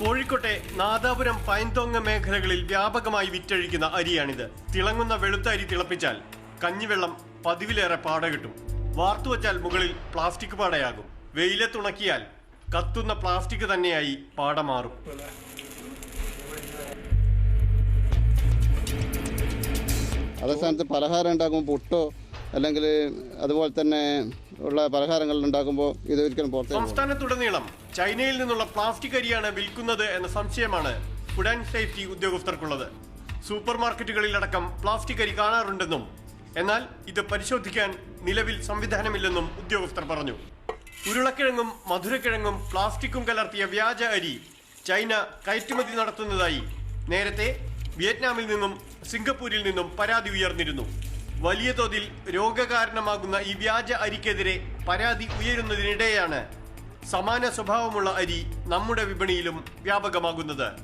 കോഴിക്കോട്ടെ നാദാപുരം പൈൻതോങ്ങ മേഖലകളിൽ വ്യാപകമായി വിറ്റഴിക്കുന്ന അരിയാണിത്. തിളങ്ങുന്ന വെളുത്ത അരി തിളപ്പിച്ചാൽ കഞ്ഞിവെള്ളം പതിവിലേറെ പാട കിട്ടും. വാർത്തുവച്ചാൽ മുകളിൽ പ്ലാസ്റ്റിക് പാടയാകും. വെയിലത്തുണക്കിയാൽ കത്തുന്ന പ്ലാസ്റ്റിക് തന്നെയായി പാട മാറും. അതേ സ്ഥാനത്ത് പലഹാരം ഉണ്ടാക്കുമ്പോൾ പുട്ടോ അല്ലെങ്കിൽ അതുപോലെ തന്നെ ഉള്ള പലഹാരങ്ങൾ ഉണ്ടാക്കുമ്പോൾ ഇത് ഒരിക്കലും പുറത്തേക്ക്. സംസ്ഥാനത്തുടനീളം ചൈനയിൽ നിന്നുള്ള പ്ലാസ്റ്റിക് അരിയാണ് വിൽക്കുന്നത് എന്ന സംശയമാണ് ഫുഡ് ആൻഡ് സേഫ്റ്റി ഉദ്യോഗസ്ഥർക്കുള്ളത്. സൂപ്പർ മാർക്കറ്റുകളിലടക്കം പ്ലാസ്റ്റിക് അരി കാണാറുണ്ടെന്നും എന്നാൽ ഇത് പരിശോധിക്കാൻ നിലവിൽ സംവിധാനമില്ലെന്നും ഉദ്യോഗസ്ഥർ പറഞ്ഞു. ഉരുളക്കിഴങ്ങും മധുരക്കിഴങ്ങും പ്ലാസ്റ്റിക്കും കലർത്തിയ വ്യാജ അരി ചൈന കയറ്റുമതി നടത്തുന്നതായി നേരത്തെ വിയറ്റ്നാമിൽ നിന്നും സിംഗപ്പൂരിൽ നിന്നും പരാതി ഉയർന്നിരുന്നു. വലിയ തോതിൽ രോഗകാരണമാകുന്ന ഈ വ്യാജ അരിക്കെതിരെ പരാതി ഉയരുന്നതിനിടെയാണ് സമാന സ്വഭാവമുള്ള അരി നമ്മുടെ വിപണിയിലും വ്യാപകമാകുന്നത്.